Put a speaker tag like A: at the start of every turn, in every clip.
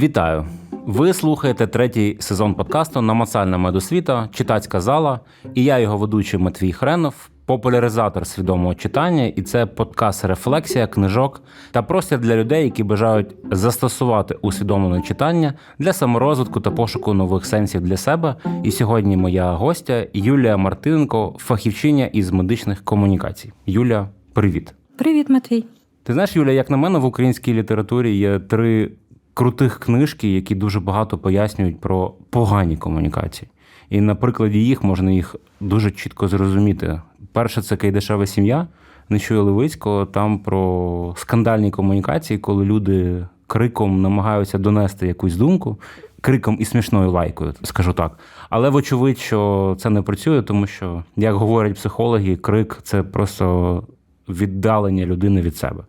A: Вітаю! Ви слухаєте третій сезон подкасту Намацальна медосвіта, читацька зала, і я його ведучий Матвій Хренов, популяризатор свідомого читання, і це подкаст Рефлексія, книжок та простір для людей, які бажають застосувати усвідомлене читання для саморозвитку та пошуку нових сенсів для себе. І сьогодні моя гостя Юлія Мартиненко, фахівчиня із медичних комунікацій. Юля, привіт!
B: Привіт, Матвій.
A: Ти знаєш, Юля, як на мене, в українській літературі є три крутих книжки, які дуже багато пояснюють про погані комунікації. І на прикладі їх можна їх дуже чітко зрозуміти. Перше, це Кайдашева сім'я Нечуя Левицького, там про скандальні комунікації, коли люди криком намагаються донести якусь думку, криком і смішною лайкою, скажу так. Але вочевидь, що це не працює, тому що, як говорять психологи, крик це просто віддалення людини від себе.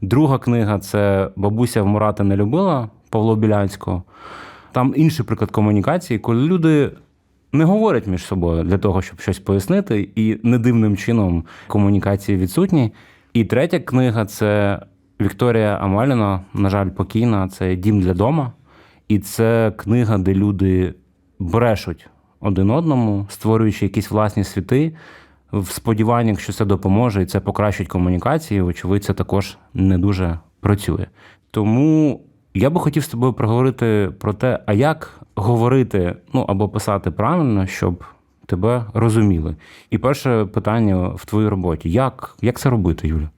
A: Друга книга це Бабуся вмирати не любила Павло Білянського. Там інший приклад комунікації, коли люди не говорять між собою для того, щоб щось пояснити, і не дивним чином комунікації відсутні. І третя книга це Вікторія Амаліна, на жаль, покійна, це Дім для дома. І це книга, де люди брешуть один одному, створюючи якісь власні світи в сподіваннях, що це допоможе і це покращить комунікації, очевидь, це також не дуже працює. Тому я би хотів з тобою проговорити про те, а як говорити ну або писати правильно, щоб тебе розуміли. І перше питання в твоїй роботі: як, як це робити, Юля?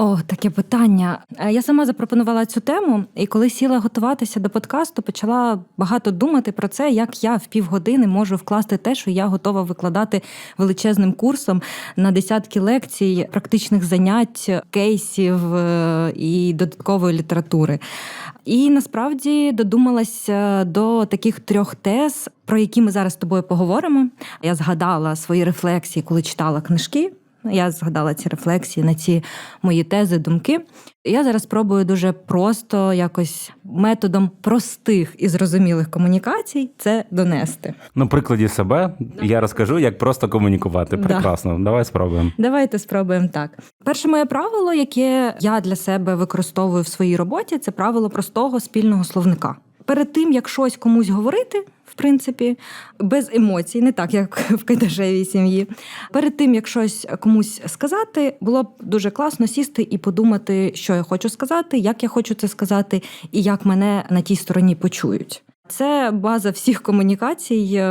B: О, таке питання. Е, Я сама запропонувала цю тему, і коли сіла готуватися до подкасту, почала багато думати про це, як я в півгодини можу вкласти те, що я готова викладати величезним курсом на десятки лекцій, практичних занять, кейсів е, і додаткової літератури. І насправді додумалася до таких трьох тез, про які ми зараз з тобою поговоримо. Я згадала свої рефлексії, коли читала книжки. Я згадала ці рефлексії на ці мої тези, думки. Я зараз спробую дуже просто, якось методом простих і зрозумілих комунікацій це донести.
A: На прикладі себе я розкажу, як просто комунікувати.
B: Да.
A: Прекрасно, давай спробуємо.
B: Давайте спробуємо так. Перше моє правило, яке я для себе використовую в своїй роботі, це правило простого спільного словника. Перед тим як щось комусь говорити, принципі, без емоцій, не так як в Кайдашевій сім'ї. Перед тим як щось комусь сказати, було б дуже класно сісти і подумати, що я хочу сказати, як я хочу це сказати, і як мене на тій стороні почують. Це база всіх комунікацій, е,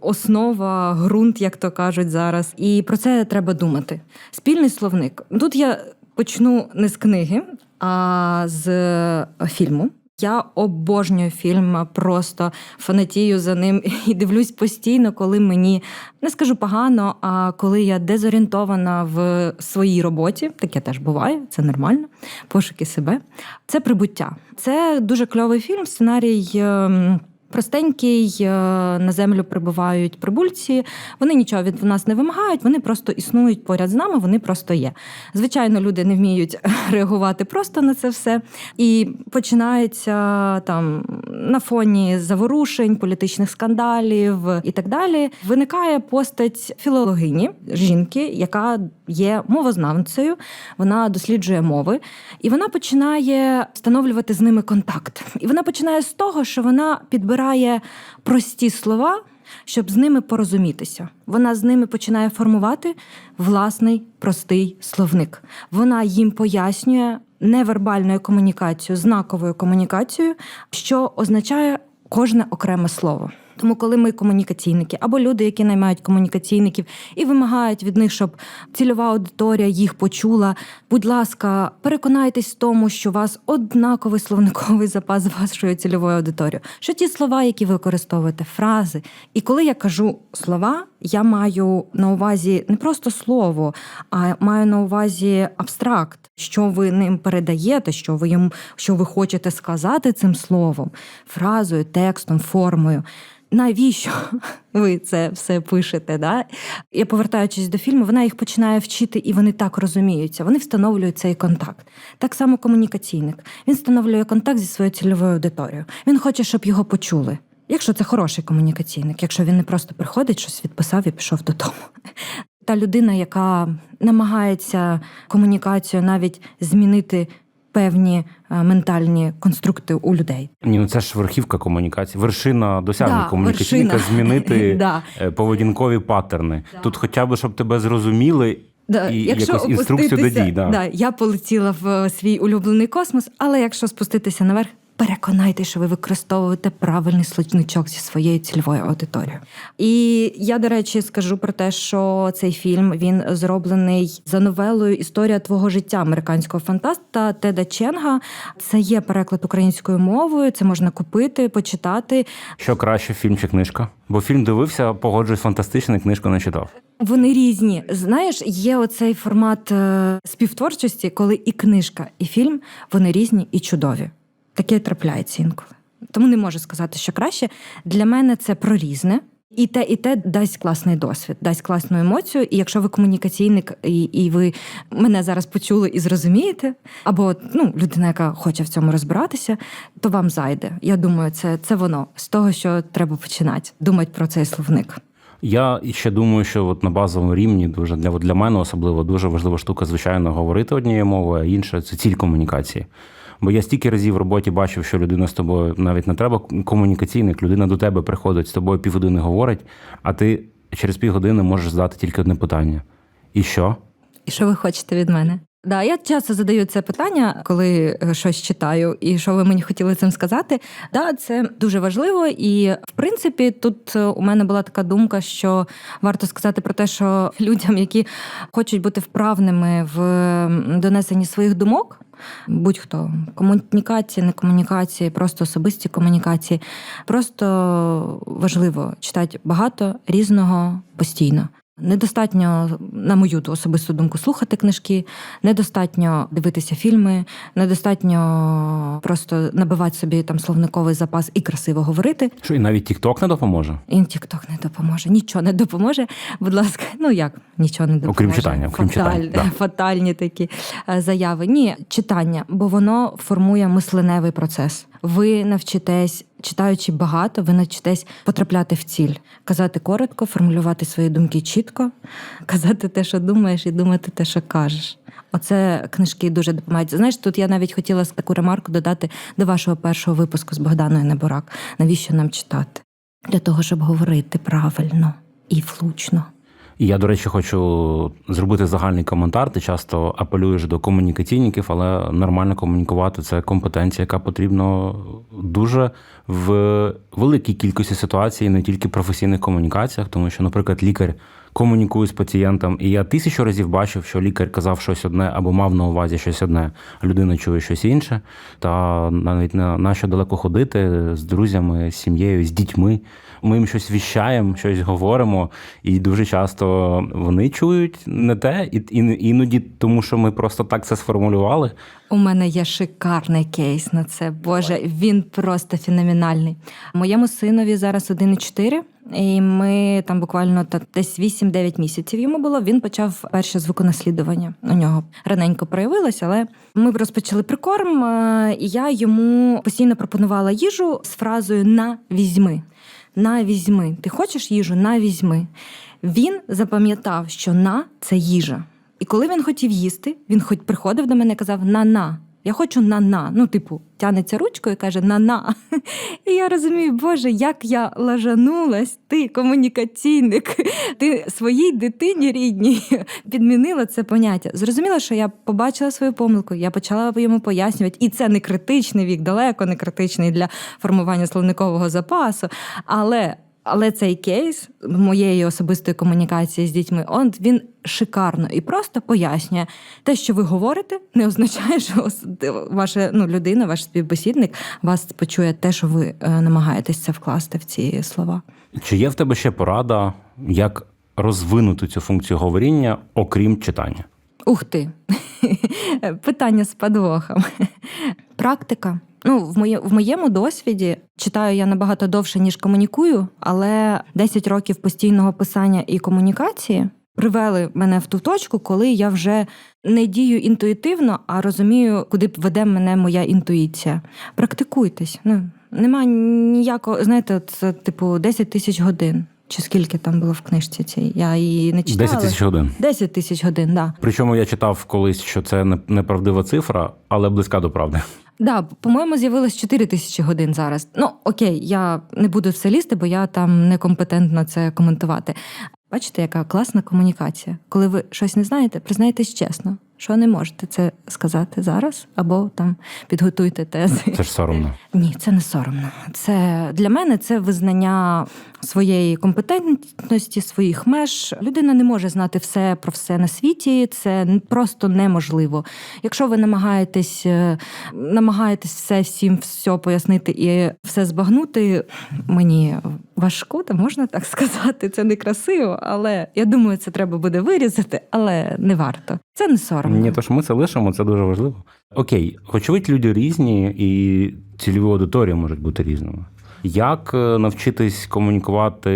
B: основа, ґрунт, як то кажуть зараз. І про це треба думати. Спільний словник. Тут я почну не з книги, а з е, фільму. Я обожнюю фільм, просто фанатію за ним і дивлюсь постійно, коли мені не скажу погано, а коли я дезорієнтована в своїй роботі, таке теж буває, це нормально. Пошуки себе. Це прибуття. Це дуже кльовий фільм. Сценарій. Простенький е, на землю прибувають прибульці. Вони нічого від нас не вимагають, вони просто існують поряд з нами, вони просто є. Звичайно, люди не вміють реагувати просто на це все. І починається там на фоні заворушень, політичних скандалів і так далі. Виникає постать філологині жінки, яка є мовознавцею, вона досліджує мови, і вона починає встановлювати з ними контакт. І вона починає з того, що вона підбирає прості слова. Щоб з ними порозумітися, вона з ними починає формувати власний простий словник. Вона їм пояснює невербальною комунікацією, знаковою комунікацією, що означає кожне окреме слово. Тому, коли ми комунікаційники або люди, які наймають комунікаційників і вимагають від них, щоб цільова аудиторія їх почула, будь ласка, переконайтесь в тому, що у вас однаковий словниковий запас з вашою цільовою аудиторією. Що ті слова, які ви використовуєте, фрази. І коли я кажу слова, я маю на увазі не просто слово, а маю на увазі абстракт, що ви ним передаєте, що ви їм, що ви хочете сказати цим словом, фразою, текстом, формою. Навіщо ви це все пишете? Да? Я повертаючись до фільму, вона їх починає вчити, і вони так розуміються. Вони встановлюють цей контакт. Так само комунікаційник. Він встановлює контакт зі своєю цільовою аудиторією. Він хоче, щоб його почули. Якщо це хороший комунікаційник, якщо він не просто приходить, щось відписав і пішов додому. Та людина, яка намагається комунікацію навіть змінити певні е, ментальні конструкти у людей.
A: Ні, ну це ж верхівка комунікації, вершина досягнення
B: Да,
A: комунікаційника
B: вершина.
A: змінити
B: Да.
A: е, поведінкові паттерни. Тут хоча б щоб тебе зрозуміли.
B: Да,
A: І
B: якщо
A: якусь інструкцію до дій, да.
B: Да, я полетіла в е, свій улюблений космос, але якщо спуститися наверх, переконайте, що ви використовуєте правильний сличничок зі своєю цільовою аудиторією. І я, до речі, скажу про те, що цей фільм він зроблений за новелою Історія твого життя американського фантаста Теда Ченга. Це є переклад українською мовою. Це можна купити, почитати.
A: Що краще, фільм чи книжка? Бо фільм дивився, погоджуюсь, фантастичний, книжку не читав.
B: Вони різні. Знаєш, є оцей формат е, співтворчості, коли і книжка, і фільм вони різні і чудові. Таке трапляється інколи. Тому не можу сказати, що краще. Для мене це про різне. І те, і те дасть класний досвід, дасть класну емоцію. І якщо ви комунікаційник, і, і ви мене зараз почули і зрозумієте, або ну, людина, яка хоче в цьому розбиратися, то вам зайде. Я думаю, це, це воно з того, що треба починати, думати про цей словник.
A: Я ще думаю, що от на базовому рівні дуже для, для мене особливо дуже важлива штука, звичайно, говорити однією мовою, а інша це ціль комунікації. Бо я стільки разів в роботі бачив, що людина з тобою навіть не треба комунікаційник, людина до тебе приходить з тобою півгодини говорить, а ти через півгодини можеш задати тільки одне питання. І що?
B: І що ви хочете від мене? Да, я часто задаю це питання, коли е, щось читаю, і що ви мені хотіли цим сказати. Да, це дуже важливо. І в принципі, тут е, у мене була така думка, що варто сказати про те, що людям, які хочуть бути вправними в донесенні своїх думок. Будь-хто комунікації, не комунікації, просто особисті комунікації. Просто важливо читати багато різного постійно. Недостатньо, на мою особисту думку, слухати книжки, недостатньо дивитися фільми, недостатньо просто набивати собі там словниковий запас і красиво говорити.
A: Що і навіть Тікток не допоможе?
B: І Тікток не допоможе, нічого не допоможе. Будь ласка, ну як нічого не допоможе.
A: Окрім читання, окрім
B: Фаталь-
A: читання, да.
B: Фатальні такі е, заяви. Ні, читання, бо воно формує мисленевий процес. Ви навчитесь, читаючи багато, ви навчитесь потрапляти в ціль, казати коротко, формулювати свої думки чітко, казати те, що думаєш, і думати те, що кажеш. Оце книжки дуже допомагають. Знаєш, тут я навіть хотіла таку ремарку додати до вашого першого випуску з Богданою Неборак. Навіщо нам читати? Для того, щоб говорити правильно і влучно.
A: І я, до речі, хочу зробити загальний коментар. Ти часто апелюєш до комунікаційників, але нормально комунікувати це компетенція, яка потрібна дуже в великій кількості ситуацій, не тільки в професійних комунікаціях, тому що, наприклад, лікар комунікує з пацієнтом, і я тисячу разів бачив, що лікар казав щось одне або мав на увазі щось одне, а людина чує щось інше. Та навіть на, на що далеко ходити з друзями, з сім'єю, з дітьми. Ми їм щось віщаємо, щось говоримо, і дуже часто вони чують не те, і і- іноді тому, що ми просто так це сформулювали.
B: У мене є шикарний кейс на це. Боже, він просто феноменальний. Моєму синові зараз 1,4, і ми там буквально та десь 8-9 місяців йому було. Він почав перше звуконаслідування. У нього раненько проявилось, але ми розпочали прикорм, е, і я йому постійно пропонувала їжу з фразою на візьми. На візьми. Ти хочеш їжу? На візьми. Він запам'ятав, що на це їжа. І коли він хотів їсти, він хоч приходив до мене і казав на-на. Я хочу на-на. Ну, типу, тянеться ручкою і каже на-на. І я розумію, Боже, як я лажанулась, ти комунікаційник, ти своїй дитині рідній підмінила це поняття. Зрозуміла, що я побачила свою помилку, я почала йому пояснювати, і це не критичний вік, далеко не критичний для формування словникового запасу. Але але цей кейс моєї особистої комунікації з дітьми, он він шикарно і просто пояснює те, що ви говорите, не означає, що ваша ну, людина, ваш співбесідник вас почує те, що ви е, намагаєтесь це вкласти в ці слова.
A: Чи є в тебе ще порада, як розвинути цю функцію говоріння, окрім читання?
B: Ух ти! Питання з подвохом. Практика. Ну, в, моє, в моєму досвіді читаю я набагато довше, ніж комунікую, але 10 років постійного писання і комунікації привели мене в ту точку, коли я вже не дію інтуїтивно, а розумію, куди веде мене моя інтуїція. Практикуйтесь. Ну, нема ніякого, знаєте, це типу 10 тисяч годин. Чи скільки там було в книжці цій. Я її не читала.
A: 10 тисяч годин.
B: 10 тисяч годин, да.
A: Причому я читав колись, що це не- неправдива цифра, але близька до правди.
B: Да, по-моєму, з'явилось 4 тисячі годин зараз. Ну окей, я не буду в це лізти, бо я там некомпетентна це коментувати. Бачите, яка класна комунікація. Коли ви щось не знаєте, признайтесь чесно, що не можете це сказати зараз, або там підготуйте тези.
A: Це ж соромно.
B: Ні, це не соромно. Це для мене це визнання своєї компетентності, своїх меж. Людина не може знати все про все на світі. Це просто неможливо. Якщо ви намагаєтесь, е, намагаєтесь все всім все пояснити і все збагнути, мені вас шкода, можна так сказати. Це некрасиво, але я думаю, це треба буде вирізати, але не варто. Це не соромно.
A: Ні, то ж ми це лишимо, це дуже важливо. Окей, очевидь, люди різні, і цільові аудиторії можуть бути різними. Як е, навчитись комунікувати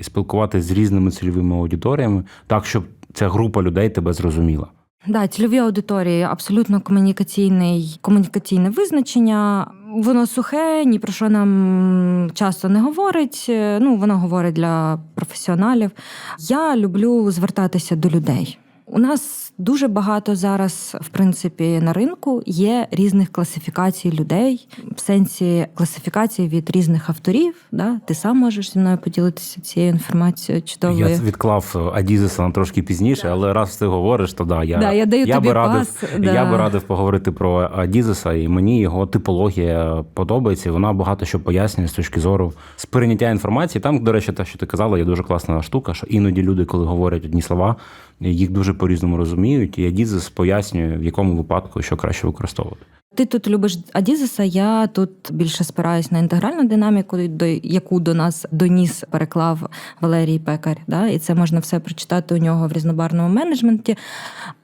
A: і спілкуватися з різними цільовими аудиторіями так, щоб ця група людей тебе зрозуміла?
B: Да, цільові аудиторії абсолютно комунікаційний, комунікаційне визначення. Воно сухе, ні про що нам часто не говорить. Ну, воно говорить для професіоналів. Я люблю звертатися до людей. У нас дуже багато зараз, в принципі, на ринку є різних класифікацій людей, в сенсі класифікації від різних авторів. Да? Ти сам можеш зі мною поділитися цією інформацією чудовою.
A: Я відклав Адізеса на трошки пізніше, але раз ти говориш, то да, я,
B: Да, я даю тобі
A: би радив,
B: пас,
A: я би радив поговорити про Адізеса, і мені його типологія подобається. Вона багато що пояснює з точки зору сприйняття інформації. Там, до речі, те, що ти казала, є дуже класна штука, що іноді люди, коли говорять одні слова, їх дуже по-різному розуміють, і Адізес пояснює, в якому випадку що краще використовувати.
B: Ти тут любиш Адізеса, я тут більше спираюсь на інтегральну динаміку, до яку до нас доніс переклав Валерій Пекар. Да? І це можна все прочитати у нього в різнобарному менеджменті.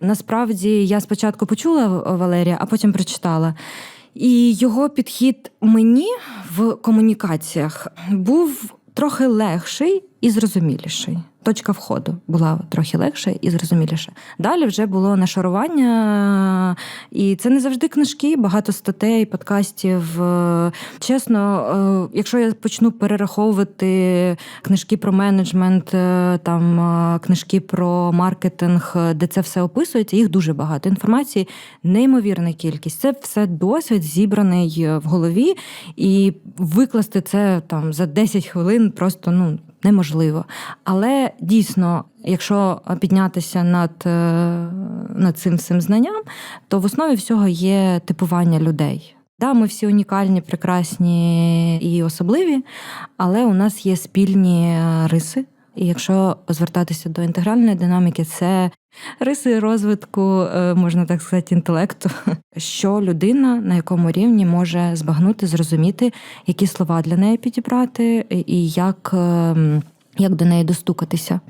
B: Насправді я спочатку почула Валерія, а потім прочитала. І його підхід мені в комунікаціях був трохи легший і зрозуміліший. Точка входу була трохи легша і зрозуміліша. Далі вже було нашарування, і це не завжди книжки, багато статей, подкастів. Чесно, е, якщо я почну перераховувати книжки про менеджмент, е, там е, книжки про маркетинг, де це все описується, їх дуже багато. Інформації неймовірна кількість. Це все досвід зібраний в голові, і викласти це там за 10 хвилин просто ну неможливо. Але дійсно, якщо піднятися над, е, над цим всім знанням, то в основі всього є типування людей. Да, ми всі унікальні, прекрасні і особливі, але у нас є спільні е, риси. І якщо звертатися до інтегральної динаміки, це риси розвитку, е, можна так сказати, інтелекту, що людина на якому рівні може збагнути, зрозуміти, які слова для неї підібрати, і як. ем, Як до неї достукатися?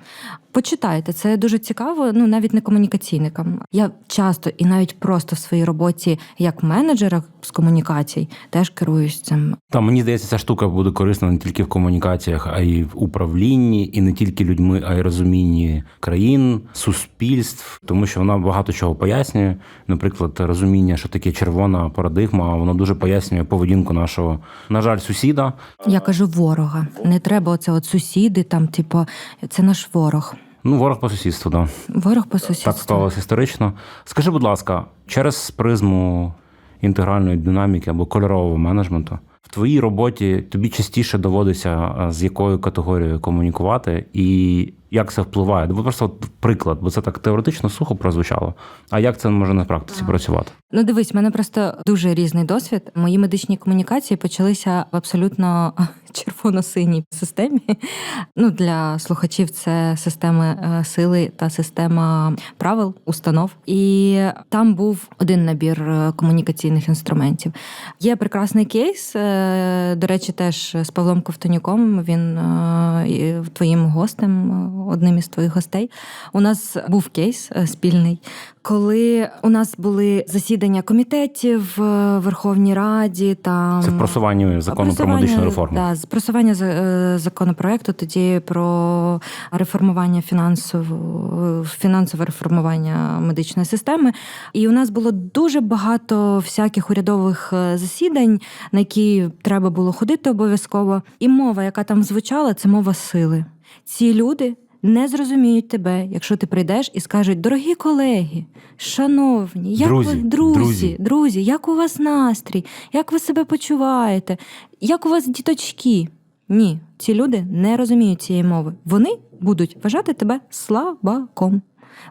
B: Почитайте, це дуже цікаво, ну навіть не комунікаційникам. Я часто і навіть просто в своїй роботі як менеджера з комунікацій теж керуюсь цим.
A: Та мені здається, ця штука буде корисна не тільки в комунікаціях, а й в управлінні, і не тільки людьми, а й розумінні країн, суспільств, тому що вона багато чого пояснює. Наприклад, розуміння, що таке червона парадигма, воно дуже пояснює поведінку нашого, на жаль, сусіда.
B: Я кажу ворога. Не треба оце от сусіди, там, типу, це наш ворог.
A: Ну, ворог по сусідству, да.
B: Ворог по сусідству.
A: Так склалося історично. Скажи, будь ласка, через призму інтегральної динаміки або кольорового менеджменту в твоїй роботі тобі частіше доводиться з якою категорією комунікувати, і як це впливає? Бо просто от приклад, бо це так теоретично сухо прозвучало. А як це може на практиці працювати?
B: Ну, дивись, в мене просто дуже різний досвід. Мої медичні комунікації почалися в абсолютно червоно-синій системі. Ну, для слухачів це система е, сили та система правил, установ. І там був один набір е, комунікаційних інструментів. Є прекрасний кейс. е, До речі, теж з Павлом Ковтонюком. Він твоїм гостем, одним із твоїх гостей. У нас був кейс е, спільний, коли у нас були засідання комітетів в Верховній Раді. Там
A: Це в просуванні закону про медичну реформу.
B: Да, з- просування е, законопроекту тоді про реформування фінансового фінансове реформування медичної системи. І у нас було дуже багато всяких урядових е, засідань, на які треба було ходити обов'язково. І мова, яка там звучала, це мова сили. Ці люди не зрозуміють тебе, якщо ти прийдеш і скажуть: дорогі колеги, шановні, як
A: Друзі,
B: ви друзі,
A: друзі.
B: друзі, як у вас настрій, як ви себе почуваєте, як у вас діточки? Ні, ці люди не розуміють цієї мови. Вони будуть вважати тебе слабаком.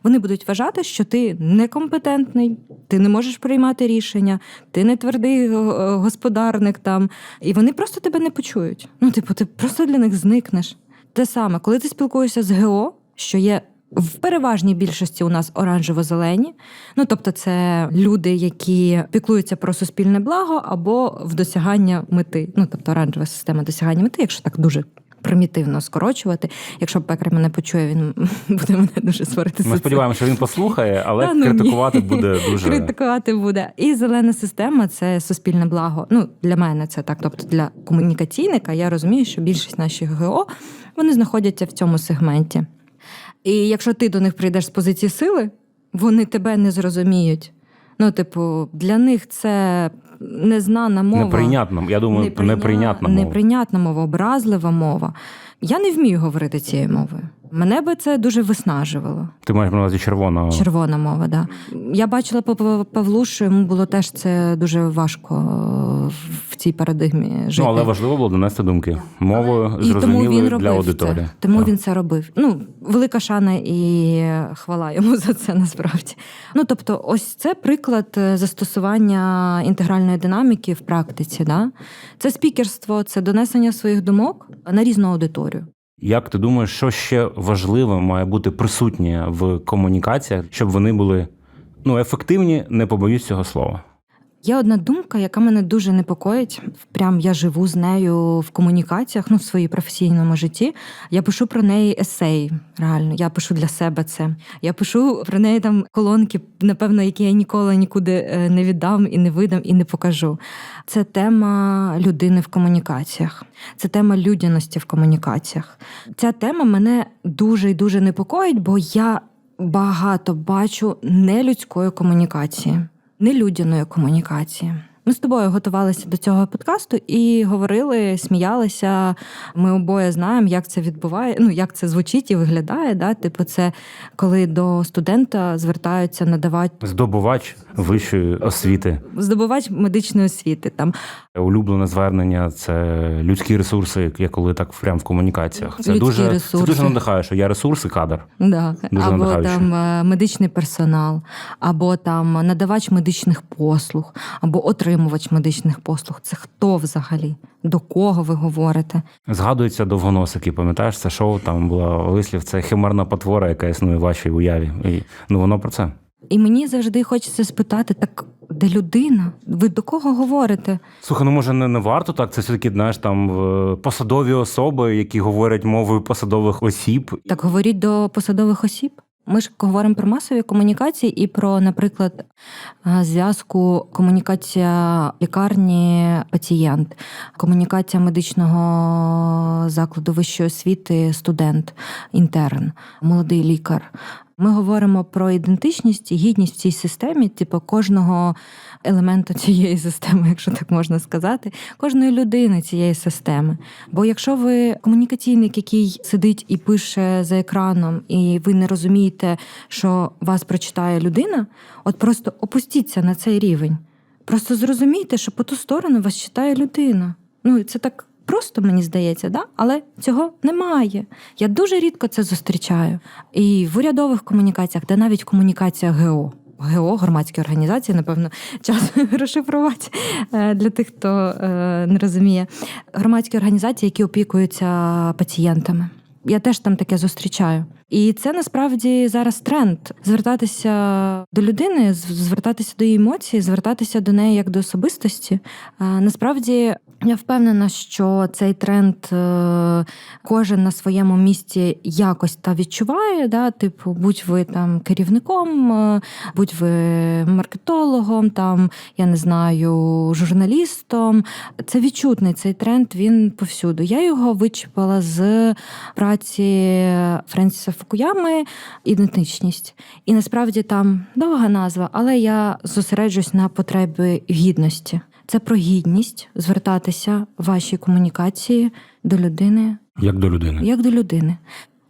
B: Вони будуть вважати, що ти некомпетентний, ти не можеш приймати рішення, ти не твердий е, е, господарник там, і вони просто тебе не почують. Ну, типу, ти просто для них зникнеш. Те саме, коли ти спілкуєшся з ГО, що є в переважній більшості у нас оранжево-зелені, ну тобто це люди, які піклуються про суспільне благо або в досягання мети. Ну тобто оранжева система досягання мети, якщо так дуже. Примітивно скорочувати. Якщо пекар мене почує, він буде мене дуже сварити.
A: Ми сподіваємося, що він послухає, але
B: Та ну ні.
A: критикувати буде дуже
B: критикувати буде. І зелена система це суспільне благо. Ну для мене це так. Тобто для комунікаційника я розумію, що більшість наших ГО вони знаходяться в цьому сегменті. І якщо ти до них прийдеш з позиції сили, вони тебе не зрозуміють. Ну, типу, для них це незнана мова.
A: Неприйнятна, Я думаю,
B: Неприйня-
A: неприйнятна мова.
B: неприйнятна мова, образлива мова. Я не вмію говорити цією мовою. Мене би це дуже виснажувало.
A: Ти маєш на увазі червона
B: Червона мова, да. Я бачила по Пав- Павлу, що йому було теж це дуже важко в цій парадигмі жити.
A: Ну, але важливо було донести думки мовою
B: тому
A: зрозумілою для аудиторії.
B: Це. Тому
A: Так.
B: він це робив. Ну, велика шана і хвала йому за це насправді. Ну тобто, ось це приклад е, застосування інтегральної динаміки в практиці. Да? Це спікерство, це донесення своїх думок на різну аудиторію.
A: Як ти думаєш, що ще важливе має бути присутнє в комунікаціях, щоб вони були ну, ефективні, не побоюсь цього слова?
B: Є одна думка, яка мене дуже непокоїть. Прям я живу з нею в комунікаціях, ну в своїй професійному житті. Я пишу про неї есей. Реально, я пишу для себе це. Я пишу про неї там колонки, напевно, які я ніколи нікуди е, не віддам і не видам, і не покажу. Це тема людини в комунікаціях, це тема людяності в комунікаціях. Ця тема мене дуже і дуже непокоїть, бо я багато бачу нелюдської комунікації нелюдяної комунікації. Ми з тобою готувалися до цього подкасту і говорили, сміялися. Ми обоє знаємо, як це відбуває, ну як це звучить і виглядає. Да? Типу, це коли до студента звертаються надавати
A: Здобувач вищої освіти.
B: здобувач медичної освіти. Там
A: Улюблене звернення це людські ресурси, як коли так прямо в комунікаціях. Це
B: Людські
A: дуже це дуже надихає, що я ресурс і кадр.
B: Да.
A: Дуже
B: або
A: надихаюче.
B: там е, медичний персонал, або там надавач медичних послуг, або отримувач медичних послуг. Це хто взагалі? До кого ви говорите?
A: Згадується довгоносики, пам'ятаєш, це шоу там була вислів, це химерна потвора, яка існує в вашій уяві. І ну воно про це.
B: І мені завжди хочеться спитати: так де людина? Ви до кого говорите?
A: Слухай, ну може не, не варто так. Це все-таки знаєш там посадові особи, які говорять мовою посадових осіб.
B: Так говоріть до посадових осіб. Ми ж говоримо про масові комунікації і про, наприклад, е, зв'язку комунікація лікарні пацієнт, комунікація медичного закладу вищої освіти, студент, інтерн, молодий лікар. Ми говоримо про ідентичність і гідність в цій системі, типу кожного елементу цієї системи, якщо так можна сказати, кожної людини цієї системи. Бо якщо ви комунікаційник, який сидить і пише за екраном, і ви не розумієте, що вас прочитає людина, от просто опустіться на цей рівень. Просто зрозумійте, що по ту сторону вас читає людина. Ну це так. Просто мені здається, да? але цього немає. Я дуже рідко це зустрічаю. І в урядових комунікаціях, де навіть комунікація ГО. ГО, громадські організації, напевно, час розшифрувати е, для тих, хто е, не розуміє. Громадські організації, які опікуються пацієнтами. Я теж там таке зустрічаю. І це насправді зараз тренд звертатися до людини, звертатися до її емоцій, звертатися до неї як до особистості. Насправді я впевнена, що цей тренд е, кожен на своєму місці якось та відчуває. Да? Типу, будь ви там керівником, е, будь ви маркетологом, там я не знаю, журналістом. Це відчутний цей тренд. Він повсюду. Я його вичіпала з праці Френсіса Фукуями ідентичність. І насправді там довга назва, але я зосереджусь на потребі гідності. Це про гідність звертатися в вашій комунікації до людини
A: Як до людини.
B: як до людини.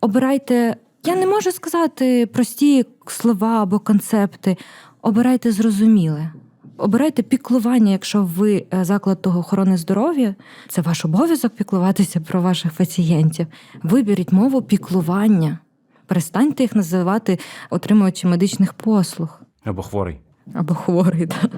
B: Обирайте, я не можу сказати прості слова або концепти. Обирайте зрозуміле. Обирайте піклування, якщо ви е, заклад того охорони здоров'я, це ваш обов'язок піклуватися про ваших пацієнтів. Виберіть мову піклування. Перестаньте їх називати отримувачі медичних послуг.
A: Або хворий.
B: Або хворий, да.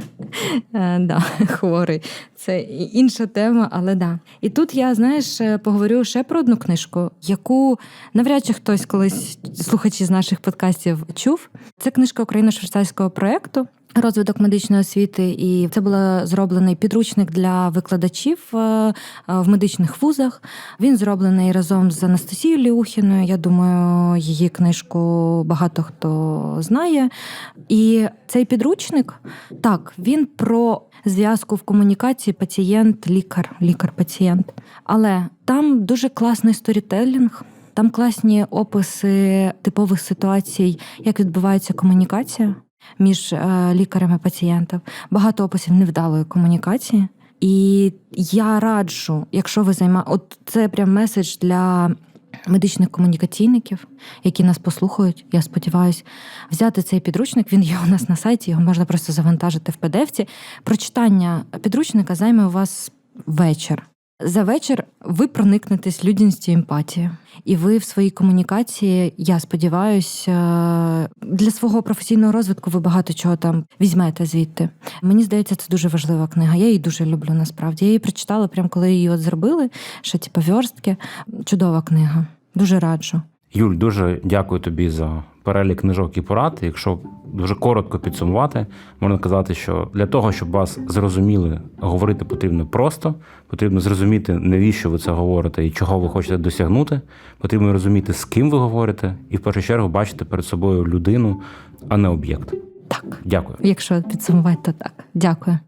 B: Е, да, хворий. Це інша тема, але да. І тут я, знаєш, е, поговорю ще про одну книжку, яку навряд чи хтось колись слухачі з наших подкастів чув. Це книжка україно-швейцарського проєкту. Розвиток медичної освіти, і це був зроблений підручник для викладачів е, е, в медичних вузах. Він зроблений разом з Анастасією Ліухіною. Я думаю, її книжку багато хто знає. І цей підручник так, він про зв'язку в комунікації пацієнт-лікар, лікар-пацієнт. Але там дуже класний сторітелінг. Там класні описи типових ситуацій, як відбувається комунікація між е, лікарем і пацієнтом. Багато описів невдалої комунікації. І я раджу, якщо ви займаєте, от це прям меседж для медичних комунікаційників, які нас послухають. Я сподіваюся, взяти цей підручник. Він є у нас на сайті, його можна просто завантажити в PDF-ці. Прочитання підручника займе у вас вечір. За вечір ви проникнетесь людяністю і емпатією. І ви в своїй комунікації, я сподіваюся, для свого професійного розвитку ви багато чого там візьмете звідти. Мені здається, це дуже важлива книга. Я її дуже люблю насправді. Я її прочитала прямо коли її от зробили, ще типу вьорстки. Чудова книга. Дуже раджу.
A: Юль, дуже дякую тобі за перелік книжок і порад. Якщо дуже коротко підсумувати, можна казати, що для того, щоб вас зрозуміли, говорити потрібно просто, потрібно зрозуміти, навіщо ви це говорите і чого ви хочете досягнути. Потрібно розуміти, з ким ви говорите, і в першу чергу бачити перед собою людину, а не об'єкт.
B: Так,
A: Дякую.
B: якщо підсумувати, то так. Дякую.